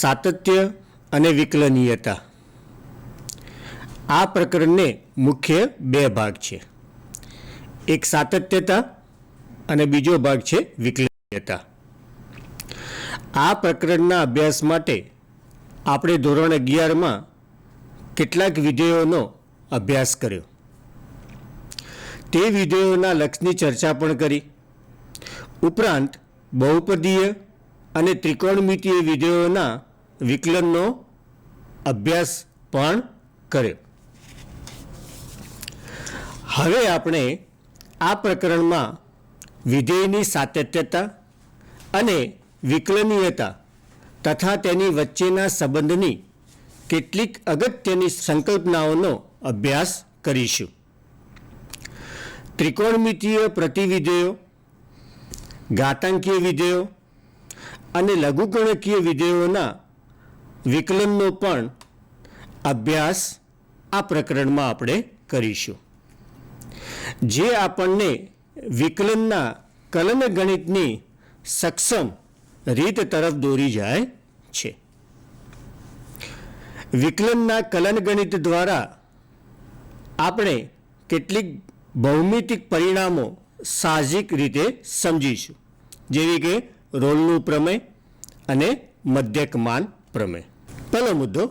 સાતત્ય અને વિકલનીયતા. આ પ્રકરણને મુખ્ય બે ભાગ છે. એક સાતત્યતા અને બીજો ભાગ છે વિકલનીયતા. આ પ્રકરણના અભ્યાસ માટે આપણે ધોરણ અગિયારમાં કેટલાક વિધેયોનો અભ્યાસ કર્યો. તે વિધેયોના લક્ષની ચર્ચા પણ કરી. ઉપરાંત બહુપદીય અને ત્રિકોણમિતીય વિધેયોના વિકલનનો અભ્યાસ પણ કર્યો. હવે આપણે આ પ્રકરણમાં વિધેયની સાતત્યતા અને વિકલનીયતા તથા તેની વચ્ચેના સંબંધની કેટલીક અગત્યની સંકલ્પનાઓનો અભ્યાસ કરીશું. ત્રિકોણમિતીય પ્રતિવિધેયો, ઘાતાંકીય વિધેયો અને લઘુગણકીય વિધેયોના વિકલનનો પણ અભ્યાસ આ પ્રકરણમાં આપણે કરીશું. જે આપણને વિકલનના કલન ગણિતની સક્ષમ રીત તરફ દોરી જાય છે. વિકલનના કલન ગણિત દ્વારા આપણે કેટલીક ભૌમિતિક પરિણામો સાહજિક રીતે સમજીશું. જેવી કે રોલનું પ્રમેય અને મધ્યકમાન પ્રમેય. પહેલો મુદ્દો,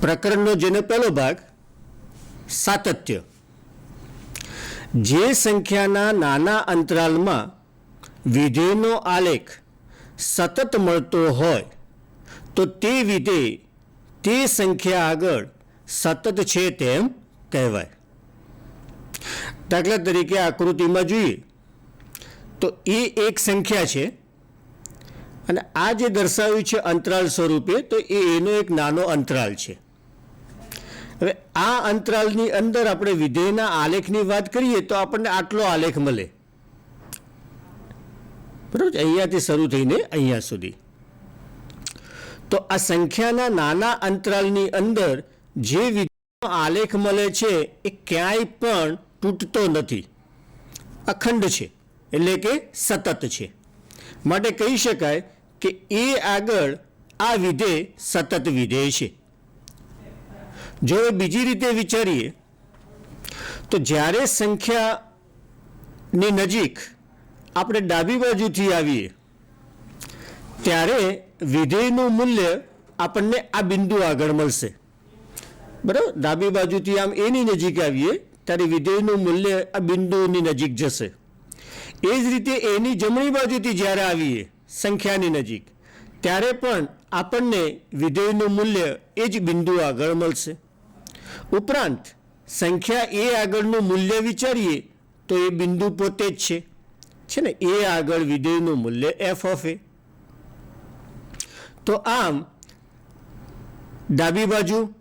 પ્રકરણનો જેનો પહેલો ભાગ, સાતત્ય. જે સંખ્યાના નાના અંતરાલમાં વિધેયનો આલેખ સતત મળતો હોય, તો તે વિધેય તે સંખ્યા આગળ સતત છે તેમ કહેવાય. દાખલા તરીકે આકૃતિમાં જોઈએ, તો એ એક સંખ્યા છે અને આ જે દર્શાવ્યું છે અંતરાલ સ્વરૂપે, તો એ એનો એક નાનો અંતરાલ છે. હવે આ અંતરાલની અંદર આપણે વિધેયના આલેખની વાત કરીએ, તો આપણને આટલો આલેખ મળે. બરાબર? અહીંયાથી શરૂ થઈને અહીંયા સુધી. તો આ સંખ્યાના નાના અંતરાલની અંદર જે વિધેયનો આલેખ મળે છે, એ ક્યાંય પણ તૂટતો નથી. અખંડ છે, એટલે કે સતત છે. માટે કહી શકાય કે એ આગળ આ વિધેય સતત વિધેય છે. જો બીજી રીતે વિચારીએ, તો જ્યારે સંખ્યાની નજીક આપણે ડાબી બાજુથી આવીએ, ત્યારે વિધેયનું મૂલ્ય આપણને આ બિંદુ આગળ મળશે. બરાબર? ડાબી બાજુથી આમ એની નજીક આવીએ, ત્યારે વિધેયનું મૂલ્ય આ બિંદુની નજીક જશે. એ જ રીતે એની જમણી બાજુથી જ્યારે આવીએ સંખ્યાની નજીક. ત્યારે પણ આપણને વિધેયનું મૂલ્ય એ જ બિંદુ આગળ મળશે. ઉપરાંત, સંખ્યા એ આગળનું મૂલ્ય વિચારીએ તો એ બિંદુ પોતે જ છે. છે ને? એ આગળ વિધેયનું મૂલ્ય એફ ઓફ એ તો આમ, ડાબી બાજુનું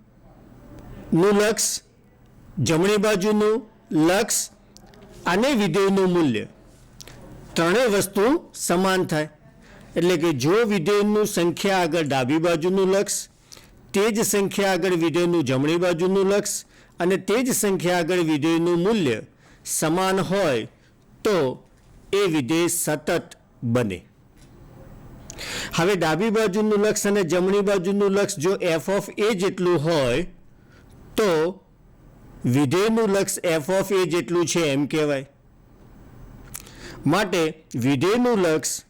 લક્ષ, જમણી બાજુનું લક્ષ અને વિધેયનું મૂલ્ય. ત્રણેય વસ્તુ સમાન થાય. એટલે કે જો વિધેયનું સંખ્યા આગળ ડાબી બાજુનું લક્ષ, તે જ સંખ્યા આગળ વિધેયનું જમણી બાજુનું લક્ષ અને તે જ સંખ્યા આગળ વિધેયનું મૂલ્ય સમાન હોય તો એ વિધેય સતત બને. હવે ડાબી બાજુનું લક્ષ અને જમણી બાજુનું લક્ષ જો એફ ઓફ એ જેટલું હોય તો વિધેયનું લક્ષ એફ ઓફ એ જેટલું છે એમ કહેવાય. માટે વિધેયનું લક્ષ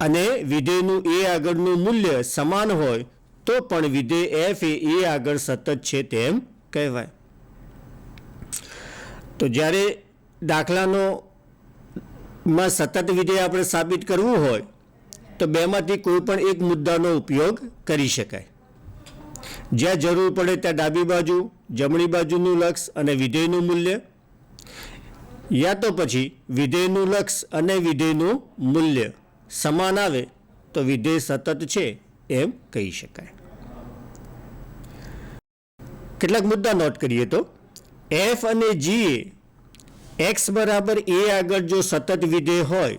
અને વિધેયનું એ આગળનું મૂલ્ય સમાન હોય, તો પણ વિધેય એફ એ એ આગળ સતત છે તેમ કહેવાય. તો જ્યારે દાખલાનો માં સતત વિધેય આપણે સાબિત કરવું હોય, તો બેમાંથી કોઈ પણ એક મુદ્દાનો ઉપયોગ કરી શકાય. જ્યાં જરૂર પડે ત્યાં ડાબી બાજુ, જમણી બાજુનું લક્ષ અને વિધેયનું મૂલ્ય, યા તો પછી વિધેયનું લક્ષ અને વિધેયનું મૂલ્ય. સમાન આવે તો વિધેય સતત છે એમ કહી શકાય. કેટલાક મુદ્દા નોટ કરીએ તો એફ અને જી એ એક્સ બરાબર એ આગળ જો સતત વિધેય હોય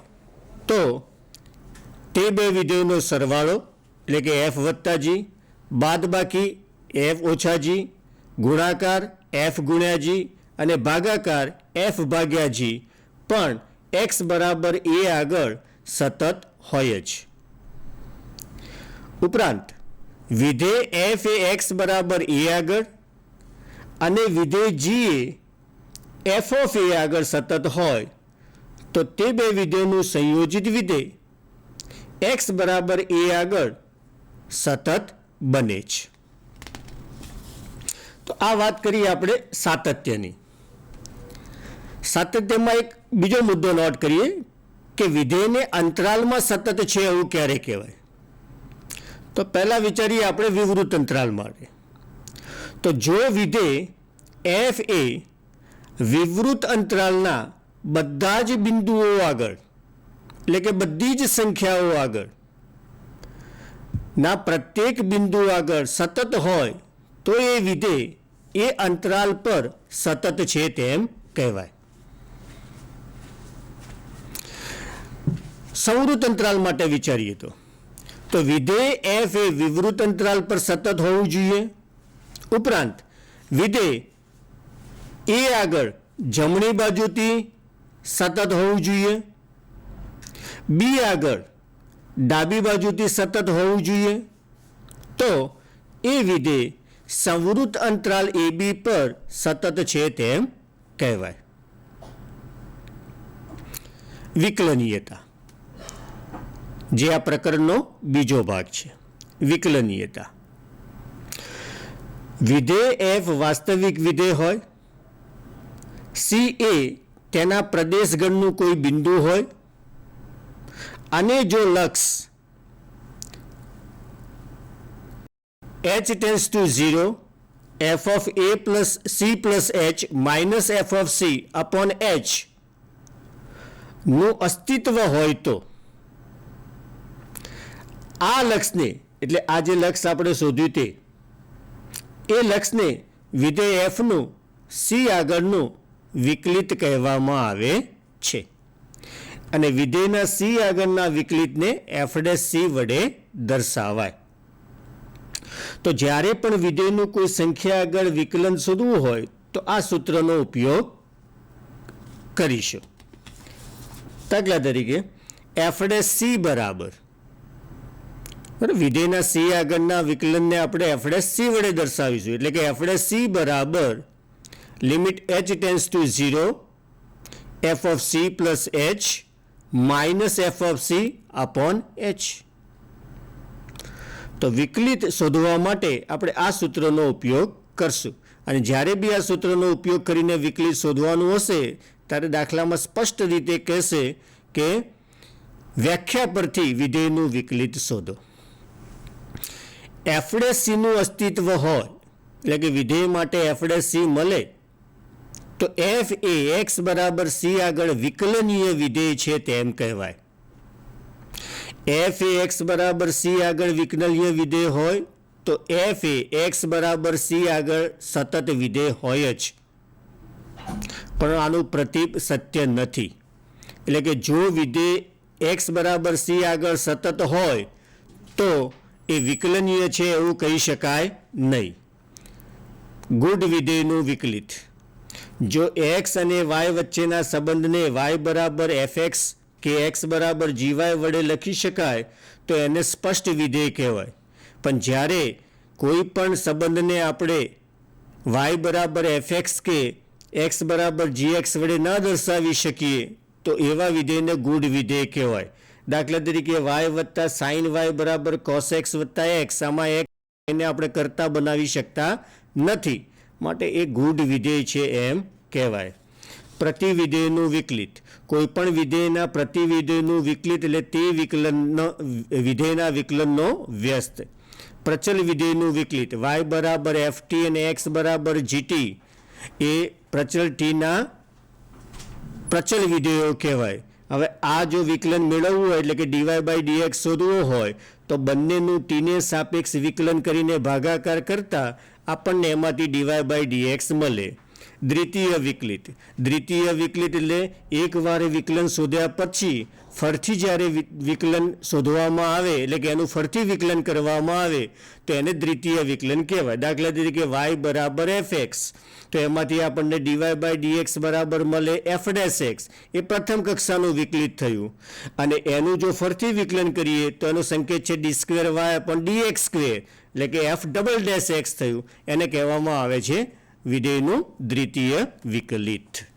તો તે બે વિધેયનો સરવાળો એટલે કે એફ વત્તા જી બાદ બાકી એફ ઓછા જી ગુણાકાર એફ ગુણ્યા જી અને ભાગાકાર એફ ભાગ્યા જી પણ એક્સ બરાબર એ આગળ સતત હોય જ. ઉપરાંત વિધેય એફ એ એક્સ બરાબર એ આગળ અને વિધેય જી એ એફ ઓફ એ આગળ સતત હોય, તો તે બે વિધેયનું સંયોજિત વિધેય એક્સ બરાબર એ આગળ સતત બને જ. તો આ વાત કરીએ આપણે સાતત્યની. સાતત્યમાં એક બીજો મુદ્દો નોટ કરીએ કે વિધેયને અંતરાલમાં સતત છે એવું ક્યારે કહેવાય? તો પહેલા વિચારીએ આપણે વિવૃત અંતરાલ માટે. તો જો વિધેય એફ એ વિવૃત અંતરાલના બધા જ બિંદુઓ આગળ, એટલે કે બધી જ સંખ્યાઓ આગળ, ના પ્રત્યેક બિંદુ આગળ સતત હોય, તો એ વિધેય એ અંતરાલ પર સતત છે તેમ કહેવાય. સંવૃત અંતરાલ માટે વિચારીએ તો. તો વિધેય એફ એ વિવૃત અંતરાલ પર સતત હોવું જોઈએ. ઉપરાંત વિધેય એ આગળ જમણી બાજુથી સતત હોવું જોઈએ. બી આગળ ડાબી બાજુથી સતત હોવું જોઈએ. તો એ વિધેય સંવૃત અંતરાલ એ બી પર સતત છે તેમ કહેવાય. વિકલનીયતા. જે આ પ્રકરણનો બીજો ભાગ છે. વિકલનીયતા. વિધેય એફ વાસ્તવિક વિધેય હોય, સી એ તેના પ્રદેશગણનું કોઈ બિંદુ હોય, અને જો લક્ષ h tends to zero, f of a plus c plus h minus f of c upon એચનું અસ્તિત્વ હોય તો આ લક્ષને, એટલે આ જે લક્ષ આપણે શોધ્યું તે, એ લક્ષને વિધેય એફનું સી આગળનું વિકલિત કહેવામાં આવે છે. અને વિધેયના સી આગળના વિકલિતને એફ ડેશ સી વડે દર્શાવાય. તો જ્યારે પણ વિધેયનું કોઈ સંખ્યા આગળ વિકલન શોધવું હોય, તો આ સૂત્રનો ઉપયોગ કરીશું. દાખલા તરીકે એફ ડેશ સી બરાબર વિધેયના સી આગળના વિકલનને આપણે એફ ડેશ સી વડે દર્શાવીશું. એટલે કે એફડે સી બરાબર limit h tends to zero f of c plus h minus f of c upon h તો વિકલિત શોધવા માટે આપણે આ સૂત્રનો ઉપયોગ કરશું. અને જ્યારે બી આ સૂત્રનો ઉપયોગ કરીને વિકલિત શોધવાનું હશે, ત્યારે દાખલામાં સ્પષ્ટ રીતે કહેશે કે વ્યાખ્યા પરથી વિધેયનું વિકલિત શોધો. એફડેસીનું અસ્તિત્વ હોય એટલે કે વિધેય માટે એફડેસી મળે, તો એફ એ એક્સ બરાબર સી આગળ વિકલનીય વિધેય છે તેમ કહેવાય. એફ એ એક્સ બરાબર સી આગળ વિકલનીય વિધેય હોય, તો એફ એ એક્સ બરાબર સી આગળ સતત વિધેય હોય જ. પણ આનું પ્રતીપ સત્ય નથી. એટલે કે જો વિધેય એક્સ બરાબર સી આગળ સતત હોય, તો એ વિકલનીય છે એવું કહી શકાય નહીં. ગુડ વિધેયનું વિકલિત. જો એક્સ અને વાય વચ્ચેના સંબંધને વાય બરાબર એફ એક્સ કે એક્સ બરાબર જીવાય વડે લખી શકાય, તો એને સ્પષ્ટ વિધેય કહેવાય. પણ જ્યારે કોઈ પણ સંબંધને આપણે વાય બરાબર એફ એક્સ કે એક્સ બરાબર જી એક્સ વડે ન દર્શાવી શકીએ, તો એવા વિધેયને ગુડ વિધેય કહેવાય. દાખલા તરીકે વાય વત્તા સાઇન વાય બરાબર કોસ એક્સ વત્તા એક્સ આમાં એક એને આપણે કરતા બનાવી શકતા નથી. માટે એ ગુડ વિધેય છે એમ કહેવાય. પ્રતિવિધેયનું વિકલિત. કોઈ પણ વિધેયના પ્રતિવિધેયનું વિકલિત એટલે તે વિકલનનો વિધેયના વિકલનનો વ્યસ્ત. પ્રચલ વિધેયનું વિકલિત. વાય બરાબર એફ ટી અને એક્સ બરાબર જીટી એ પ્રચલ ટીના પ્રચલ વિધેયો કહેવાય. હવે આ જો વિકલન મેળવવું હોય એટલે કે ડીવાય બાય ડીએક્સ શોધવું હોય, તો બંનેનું ટીને સાપેક્ષ વિકલન કરીને ભાગાકાર કરતાં આપણને એમાંથી ડીવાય બાય ડીએક્સ મળે. દ્વિતીય વિકલિત. દ્વિતીય વિકલિત એટલે એકવાર વિકલન શોધ્યા પછી ફરથી જ્યારે વિકલન શોધવામાં આવે, એટલે કે એનું ફરથી વિકલન કરવામાં આવે, તો એને દ્વિતીય વિકલન કહેવાય. દાખલા તરીકે વાય બરાબર એફ એક્સ તો એમાંથી આપણને ડીવાય બાય ડીએક્સ બરાબર મળે એફ ડેસ એક્સ એ પ્રથમ કક્ષાનું વિકલિત થયું. અને એનું જો ફરથી વિકલન કરીએ, તો એનો સંકેત છે ડી સ્ક્વેર વાય પણ ડીએક્સ સ્ક્વેર એટલે કે એફ ડબલ ડેસ એક્સ થયું. એને કહેવામાં આવે છે વિધેયનું દ્વિતીય વિકલિત